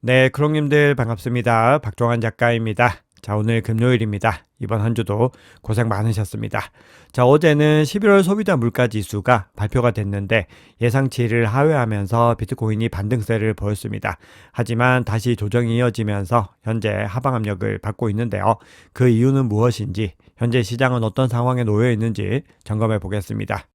네, 크롱님들 반갑습니다. 박종환 작가입니다. 자, 오늘 금요일입니다. 이번 한 주도 고생 많으셨습니다. 자, 어제는 11월 소비자 물가 지수가 발표가 됐는데 예상치를 하회하면서 비트코인이 반등세를 보였습니다. 하지만 다시 조정이 이어지면서 현재 하방 압력을 받고 있는데요. 그 이유는 무엇인지, 현재 시장은 어떤 상황에 놓여 있는지 점검해 보겠습니다.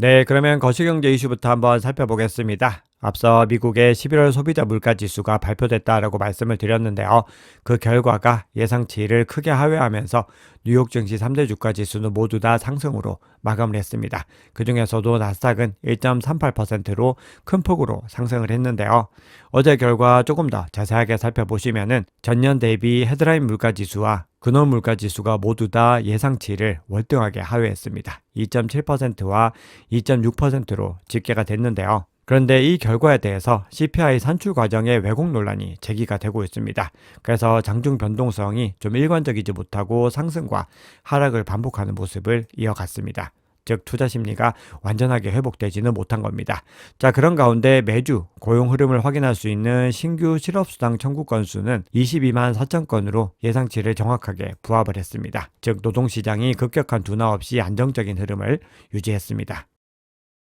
네, 그러면 거시경제 이슈부터 한번 살펴보겠습니다. 앞서 미국의 11월 소비자 물가 지수가 발표됐다라고 말씀을 드렸는데요. 그 결과가 예상치를 크게 하회하면서 뉴욕 증시 3대 주가 지수는 모두 다 상승으로 마감을 했습니다. 그 중에서도 나스닥은 1.38%로 큰 폭으로 상승을 했는데요. 어제 결과 조금 더 자세하게 살펴보시면은 전년 대비 헤드라인 물가 지수와 근원 물가 지수가 모두 다 예상치를 월등하게 하회했습니다. 2.7%와 2.6%로 집계가 됐는데요. 그런데 이 결과에 대해서 CPI 산출 과정의 왜곡 논란이 제기가 되고 있습니다. 그래서 장중 변동성이 좀 일관적이지 못하고 상승과 하락을 반복하는 모습을 이어갔습니다. 즉 투자 심리가 완전하게 회복되지는 못한 겁니다. 자, 그런 가운데 매주 고용 흐름을 확인할 수 있는 신규 실업수당 청구 건수는 22만 4천 건으로 예상치를 정확하게 부합을 했습니다. 즉 노동시장이 급격한 둔화 없이 안정적인 흐름을 유지했습니다.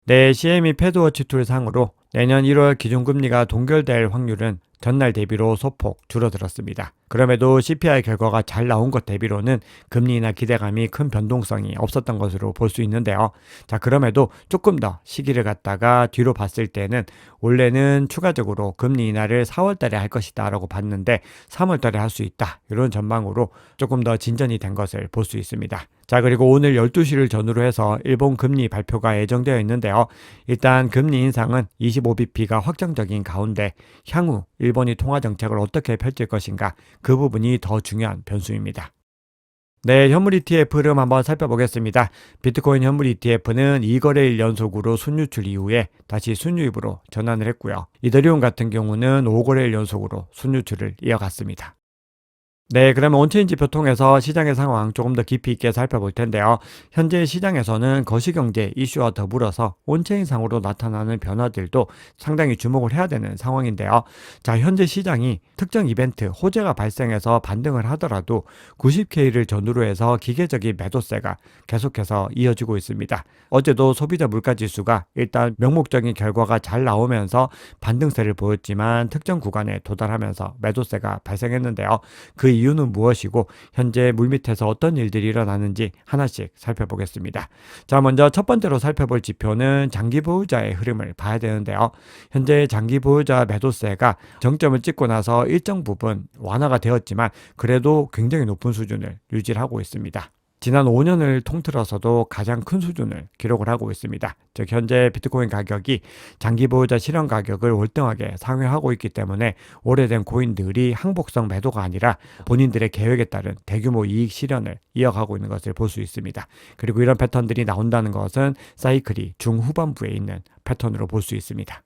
네, CME 패드워치 툴 상으로 내년 1월 기준금리가 동결될 확률은 전날 대비로 소폭 줄어들었습니다. 그럼에도 CPI 결과가 잘 나온 것 대비로는 금리나 기대감이 큰 변동성이 없었던 것으로 볼 수 있는데요. 자, 그럼에도 조금 더 시기를 갖다가 뒤로 봤을 때는 원래는 추가적으로 금리 인하를 4월 달에 할 것이다 라고 봤는데 3월 달에 할 수 있다. 이런 전망으로 조금 더 진전이 된 것을 볼 수 있습니다. 자, 그리고 오늘 12시를 전후로 해서 일본 금리 발표가 예정되어 있는데요. 일단 금리 인상은 25bp가 확정적인 가운데 향후 일본이 통화 정책을 어떻게 펼칠 것인가 그 부분이 더 중요한 변수입니다. 네, 현물 ETF 흐름 한번 살펴보겠습니다. 비트코인 현물 ETF는 2거래일 연속으로 순유출 이후에 다시 순유입으로 전환을 했고요. 이더리움 같은 경우는 5거래일 연속으로 순유출을 이어갔습니다. 네, 그러면 온체인 지표 통해서 시장의 상황 조금 더 깊이 있게 살펴볼 텐데요. 현재 시장에서는 거시경제 이슈와 더불어서 온체인상으로 나타나는 변화들도 상당히 주목을 해야 되는 상황인데요. 자, 현재 시장이 특정 이벤트, 호재가 발생해서 반등을 하더라도 90K를 전후로 해서 기계적인 매도세가 계속해서 이어지고 있습니다. 어제도 소비자 물가지수가 일단 명목적인 결과가 잘 나오면서 반등세를 보였지만 특정 구간에 도달하면서 매도세가 발생했는데요. 그 이유는 무엇이고 현재 물밑에서 어떤 일들이 일어나는지 하나씩 살펴보겠습니다. 자, 먼저 첫 번째로 살펴볼 지표는 장기 보유자의 흐름을 봐야 되는데요. 현재 장기 보유자 매도세가 정점을 찍고 나서 일정 부분 완화가 되었지만 그래도 굉장히 높은 수준을 유지하고 있습니다. 지난 5년을 통틀어서도 가장 큰 수준을 기록을 하고 있습니다. 즉 현재 비트코인 가격이 장기 보유자 실현 가격을 월등하게 상회하고 있기 때문에 오래된 고인들이 항복성 매도가 아니라 본인들의 계획에 따른 대규모 이익 실현을 이어가고 있는 것을 볼 수 있습니다. 그리고 이런 패턴들이 나온다는 것은 사이클이 중후반부에 있는 패턴으로 볼 수 있습니다.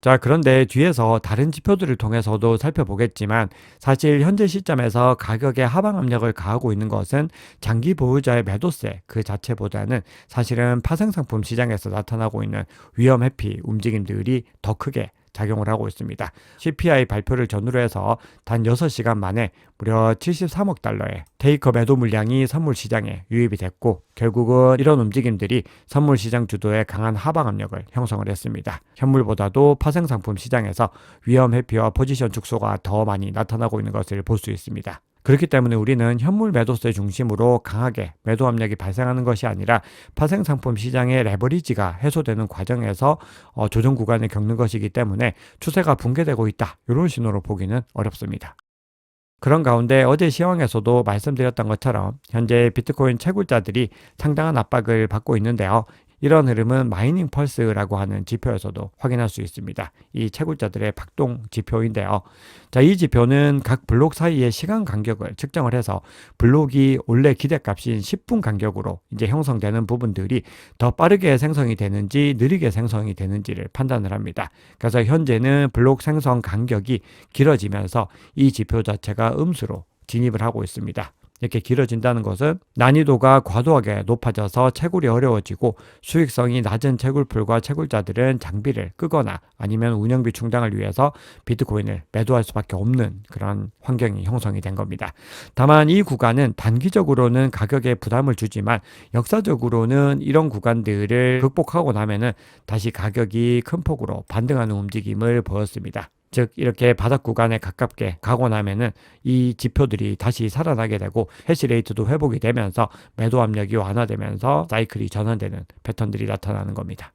자, 그런데 뒤에서 다른 지표들을 통해서도 살펴보겠지만 사실 현재 시점에서 가격의 하방 압력을 가하고 있는 것은 장기 보유자의 매도세 그 자체보다는 사실은 파생상품 시장에서 나타나고 있는 위험 회피 움직임들이 더 크게 작용을 하고 있습니다. CPI 발표를 전후로 해서 단 6시간 만에 무려 73억 달러의 테이커 매도 물량이 선물 시장에 유입이 됐고 결국은 이런 움직임들이 선물 시장 주도의 강한 하방 압력을 형성을 했습니다. 현물보다도 파생 상품 시장에서 위험 회피와 포지션 축소가 더 많이 나타나고 있는 것을 볼 수 있습니다. 그렇기 때문에 우리는 현물 매도세 중심으로 강하게 매도 압력이 발생하는 것이 아니라 파생 상품 시장의 레버리지가 해소되는 과정에서 어, 조정 구간을 겪는 것이기 때문에 추세가 붕괴되고 있다. 이런 신호로 보기는 어렵습니다. 그런 가운데 어제 시황에서도 말씀드렸던 것처럼 현재 비트코인 채굴자들이 상당한 압박을 받고 있는데요. 이런 흐름은 마이닝 펄스라고 하는 지표에서도 확인할 수 있습니다. 이 채굴자들의 박동 지표인데요. 자, 이 지표는 각 블록 사이의 시간 간격을 측정을 해서 블록이 원래 기대값인 10분 간격으로 이제 형성되는 부분들이 더 빠르게 생성이 되는지 느리게 생성이 되는지를 판단을 합니다. 그래서 현재는 블록 생성 간격이 길어지면서 이 지표 자체가 음수로 진입을 하고 있습니다. 이렇게 길어진다는 것은 난이도가 과도하게 높아져서 채굴이 어려워지고 수익성이 낮은 채굴풀과 채굴자들은 장비를 끄거나 아니면 운영비 충당을 위해서 비트코인을 매도할 수밖에 없는 그런 환경이 형성이 된 겁니다. 다만 이 구간은 단기적으로는 가격에 부담을 주지만 역사적으로는 이런 구간들을 극복하고 나면은 다시 가격이 큰 폭으로 반등하는 움직임을 보였습니다. 즉 이렇게 바닥 구간에 가깝게 가고 나면은 이 지표들이 다시 살아나게 되고 해시레이트도 회복이 되면서 매도 압력이 완화되면서 사이클이 전환되는 패턴들이 나타나는 겁니다.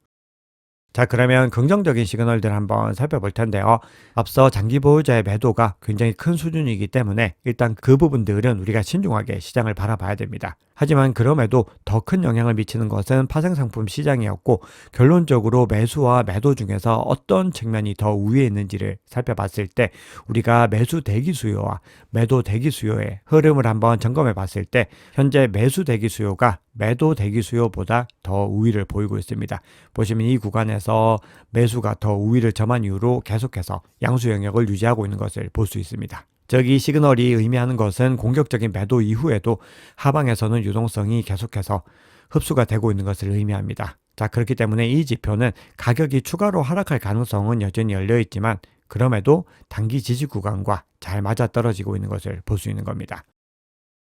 자, 그러면 긍정적인 시그널들 한번 살펴볼 텐데요. 앞서 장기 보유자의 매도가 굉장히 큰 수준이기 때문에 일단 그 부분들은 우리가 신중하게 시장을 바라봐야 됩니다. 하지만 그럼에도 더 큰 영향을 미치는 것은 파생상품 시장이었고 결론적으로 매수와 매도 중에서 어떤 측면이 더 우위에 있는지를 살펴봤을 때 우리가 매수 대기 수요와 매도 대기 수요의 흐름을 한번 점검해 봤을 때 현재 매수 대기 수요가 매도 대기 수요보다 더 우위를 보이고 있습니다. 보시면 이 구간에서 매수가 더 우위를 점한 이후로 계속해서 양수 영역을 유지하고 있는 것을 볼 수 있습니다. 저기 시그널이 의미하는 것은 공격적인 매도 이후에도 하방에서는 유동성이 계속해서 흡수가 되고 있는 것을 의미합니다. 자, 그렇기 때문에 이 지표는 가격이 추가로 하락할 가능성은 여전히 열려 있지만 그럼에도 단기 지지 구간과 잘 맞아 떨어지고 있는 것을 볼 수 있는 겁니다.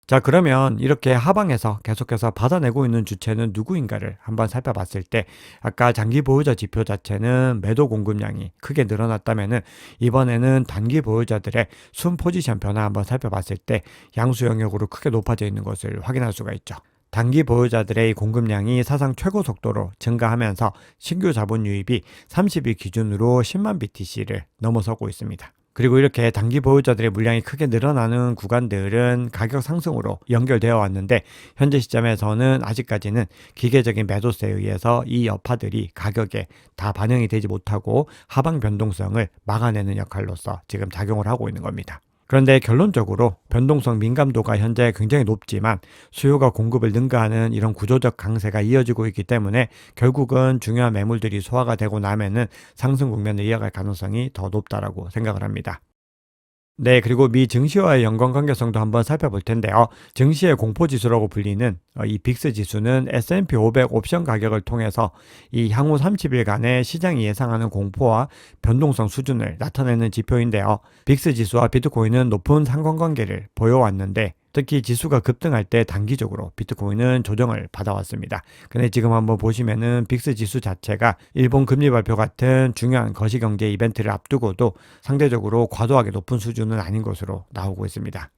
자, 그러면 이렇게 하방에서 계속해서 받아내고 있는 주체는 누구인가를 한번 살펴봤을 때 아까 장기 보유자 지표 자체는 매도 공급량이 크게 늘어났다면은 이번에는 단기 보유자들의 순 포지션 변화 한번 살펴봤을 때 양수 영역으로 크게 높아져 있는 것을 확인할 수가 있죠. 단기 보유자들의 공급량이 사상 최고 속도로 증가하면서 신규 자본 유입이 30일 기준으로 10만 BTC를 넘어서고 있습니다. 그리고 이렇게 단기 보유자들의 물량이 크게 늘어나는 구간들은 가격 상승으로 연결되어 왔는데 현재 시점에서는 아직까지는 기계적인 매도세에 의해서 이 여파들이 가격에 다 반영이 되지 못하고 하방 변동성을 막아내는 역할로서 지금 작용을 하고 있는 겁니다. 그런데 결론적으로 변동성 민감도가 현재 굉장히 높지만 수요가 공급을 능가하는 이런 구조적 강세가 이어지고 있기 때문에 결국은 중요한 매물들이 소화가 되고 나면은 상승 국면을 이어갈 가능성이 더 높다라고 생각을 합니다. 네, 그리고 미 증시와의 연관 관계성도 한번 살펴볼 텐데요. 증시의 공포 지수라고 불리는 어, 이 빅스 지수는 S&P 500 옵션 가격을 통해서 이 향후 30일간의 시장이 예상하는 공포와 변동성 수준을 나타내는 지표인데요. 빅스 지수와 비트코인은 높은 상관관계를 보여왔는데 특히 지수가 급등할 때 단기적으로 비트코인은 조정을 받아왔습니다. 근데 지금 한번 보시면은 빅스 지수 자체가 일본 금리 발표 같은 중요한 거시경제 이벤트를 앞두고도 상대적으로 과도하게 높은 수준은 아닌 것으로 나오고 있습니다.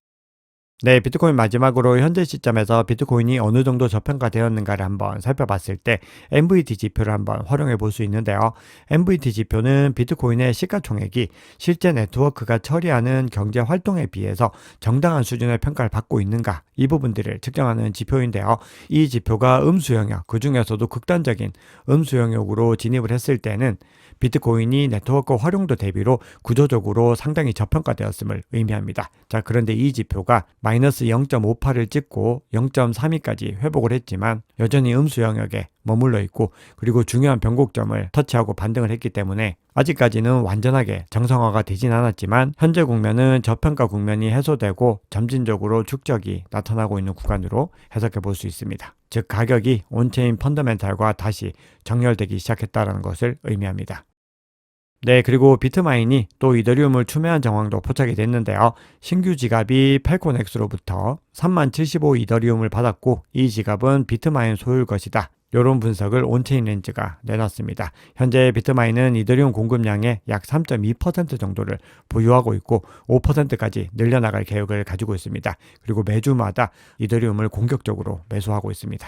네, 비트코인 마지막으로 현재 시점에서 비트코인이 어느 정도 저평가되었는가를 한번 살펴봤을 때 MVT 지표를 한번 활용해 볼 수 있는데요. MVT 지표는 비트코인의 시가총액이 실제 네트워크가 처리하는 경제 활동에 비해서 정당한 수준의 평가를 받고 있는가 이 부분들을 측정하는 지표인데요. 이 지표가 음수 영역, 그 중에서도 극단적인 음수 영역으로 진입을 했을 때는 비트코인이 네트워크 활용도 대비로 구조적으로 상당히 저평가되었음을 의미합니다. 자, 그런데 이 지표가 마이너스 0.58을 찍고 0.32까지 회복을 했지만 여전히 음수 영역에 머물러 있고 그리고 중요한 변곡점을 터치하고 반등을 했기 때문에 아직까지는 완전하게 정상화가 되진 않았지만 현재 국면은 저평가 국면이 해소되고 점진적으로 축적이 나타나고 있는 구간으로 해석해 볼 수 있습니다. 즉 가격이 온체인 펀더멘탈과 다시 정렬되기 시작했다는 것을 의미합니다. 네, 그리고 비트마인이 또 이더리움을 추매한 정황도 포착이 됐는데요. 신규 지갑이 펠코넥스로부터 3만75 이더리움을 받았고 이 지갑은 비트마인 소유일 것이다. 이런 분석을 온체인 렌즈가 내놨습니다. 현재 비트마인은 이더리움 공급량의 약 3.2% 정도를 보유하고 있고 5%까지 늘려나갈 계획을 가지고 있습니다. 그리고 매주마다 이더리움을 공격적으로 매수하고 있습니다.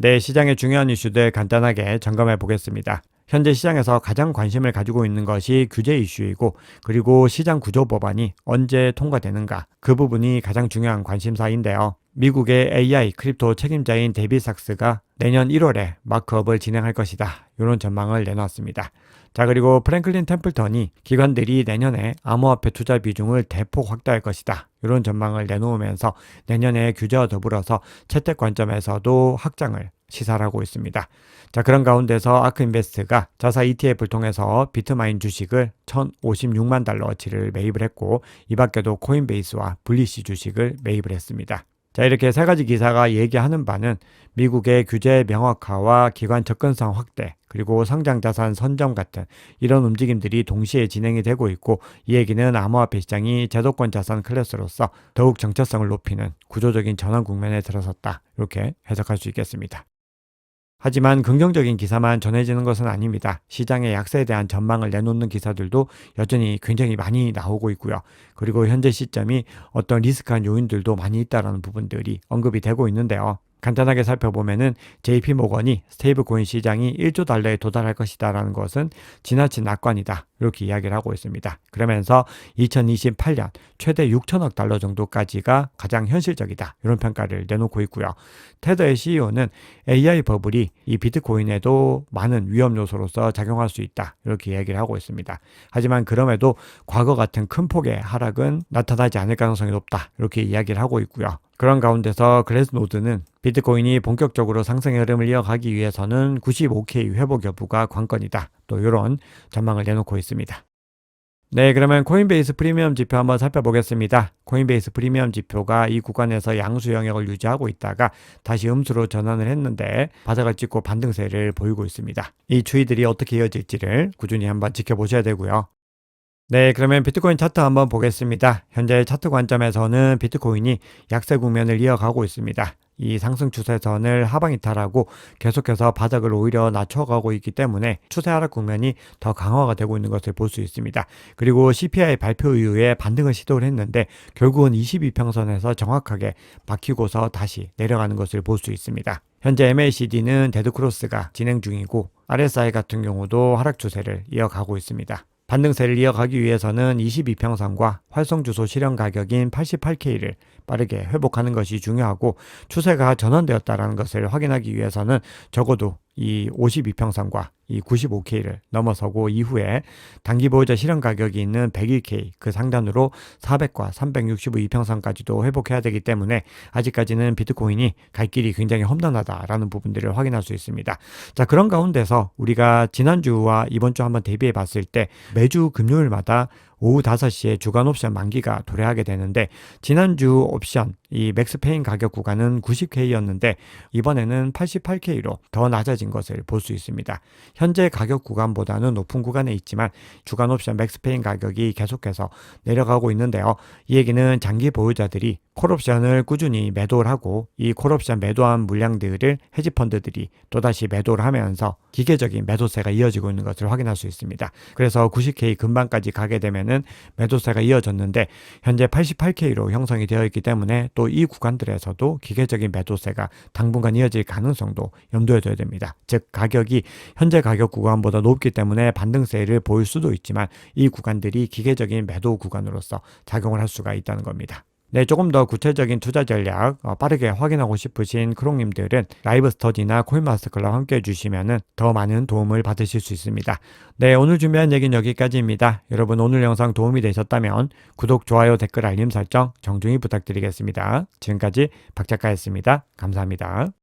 네, 시장의 중요한 이슈들 간단하게 점검해 보겠습니다. 현재 시장에서 가장 관심을 가지고 있는 것이 규제 이슈이고 그리고 시장 구조 법안이 언제 통과되는가 그 부분이 가장 중요한 관심사인데요. 미국의 AI 크립토 책임자인 데비 삭스가 내년 1월에 마크업을 진행할 것이다. 이런 전망을 내놨습니다. 자, 그리고 프랭클린 템플턴이 기관들이 내년에 암호화폐 투자 비중을 대폭 확대할 것이다. 이런 전망을 내놓으면서 내년에 규제와 더불어서 채택 관점에서도 확장을 시사하고 있습니다. 자, 그런 가운데서 아크인베스트가 자사 ETF를 통해서 비트마인 주식을 1,056만 달러어치를 매입을 했고 이 밖에도 코인베이스와 블리시 주식을 매입을 했습니다. 자, 이렇게 세 가지 기사가 얘기하는 바는 미국의 규제 명확화와 기관 접근성 확대, 그리고 성장 자산 선점 같은 이런 움직임들이 동시에 진행이 되고 있고 이 얘기는 암호화폐 시장이 제도권 자산 클래스로서 더욱 정체성을 높이는 구조적인 전환 국면에 들어섰다. 이렇게 해석할 수 있겠습니다. 하지만 긍정적인 기사만 전해지는 것은 아닙니다. 시장의 약세에 대한 전망을 내놓는 기사들도 여전히 굉장히 많이 나오고 있고요. 그리고 현재 시점이 어떤 리스크한 요인들도 많이 있다라는 부분들이 언급이 되고 있는데요. 간단하게 살펴보면은 JP 모건이 스테이블 코인 시장이 1조 달러에 도달할 것이다라는 것은 지나친 낙관이다. 이렇게 이야기를 하고 있습니다. 그러면서 2028년 최대 6천억 달러 정도까지가 가장 현실적이다. 이런 평가를 내놓고 있고요. 테더의 CEO는 AI 버블이 이 비트코인에도 많은 위험 요소로서 작용할 수 있다. 이렇게 이야기를 하고 있습니다. 하지만 그럼에도 과거 같은 큰 폭의 하락은 나타나지 않을 가능성이 높다. 이렇게 이야기를 하고 있고요. 그런 가운데서 그래스노드는 비트코인이 본격적으로 상승의 흐름을 이어가기 위해서는 95K 회복 여부가 관건이다. 또 이런 전망을 내놓고 있습니다. 네, 그러면 코인베이스 프리미엄 지표 한번 살펴보겠습니다. 코인베이스 프리미엄 지표가 이 구간에서 양수 영역을 유지하고 있다가 다시 음수로 전환을 했는데 바닥을 찍고 반등세를 보이고 있습니다. 이 추이들이 어떻게 이어질지를 꾸준히 한번 지켜보셔야 되고요. 네, 그러면 비트코인 차트 한번 보겠습니다. 현재 차트 관점에서는 비트코인이 약세 국면을 이어가고 있습니다. 이 상승 추세선을 하방 이탈하고 계속해서 바닥을 오히려 낮춰가고 있기 때문에 추세 하락 국면이 더 강화가 되고 있는 것을 볼 수 있습니다. 그리고 CPI 발표 이후에 반등을 시도를 했는데 결국은 22평선에서 정확하게 박히고서 다시 내려가는 것을 볼 수 있습니다. 현재 MACD는 데드크로스가 진행 중이고 RSI 같은 경우도 하락 추세를 이어가고 있습니다. 반등세를 이어가기 위해서는 22평선과 활성주소 실현 가격인 88K를 빠르게 회복하는 것이 중요하고 추세가 전환되었다는 것을 확인하기 위해서는 적어도 이 52평선과 이 95K를 넘어서고 이후에 단기 보유자 실현 가격이 있는 101K 그 상단으로 400과 365이평선까지도 회복해야 되기 때문에 아직까지는 비트코인이 갈 길이 굉장히 험난하다라는 부분들을 확인할 수 있습니다. 자, 그런 가운데서 우리가 지난주와 이번 주 한번 대비해 봤을 때 매주 금요일마다 오후 5시에 주간 옵션 만기가 도래하게 되는데 지난주 옵션 이 맥스페인 가격 구간은 90K였는데 이번에는 88K로 더 낮아진 것을 볼 수 있습니다. 현재 가격 구간보다는 높은 구간에 있지만 주간 옵션 맥스페인 가격이 계속해서 내려가고 있는데요. 이 얘기는 장기 보유자들이 콜옵션을 꾸준히 매도를 하고 이 콜옵션 매도한 물량들을 헤지펀드들이 또다시 매도를 하면서 기계적인 매도세가 이어지고 있는 것을 확인할 수 있습니다. 그래서 90K 근방까지 가게 되면 은 매도세가 이어졌는데 현재 88K로 형성이 되어 있기 때문에 또 이 구간들에서도 기계적인 매도세가 당분간 이어질 가능성도 염두에 둬야 됩니다. 즉 가격이 현재 가격 구간보다 높기 때문에 반등세를 보일 수도 있지만 이 구간들이 기계적인 매도 구간으로서 작용을 할 수가 있다는 겁니다. 네, 조금 더 구체적인 투자 전략 어, 빠르게 확인하고 싶으신 크롱님들은 라이브 스터디나 코인마스터 클럽 함께 해주시면 더 많은 도움을 받으실 수 있습니다. 네, 오늘 준비한 얘기는 여기까지입니다. 여러분 오늘 영상 도움이 되셨다면 구독, 좋아요, 댓글, 알림 설정 정중히 부탁드리겠습니다. 지금까지 박 작가였습니다. 감사합니다.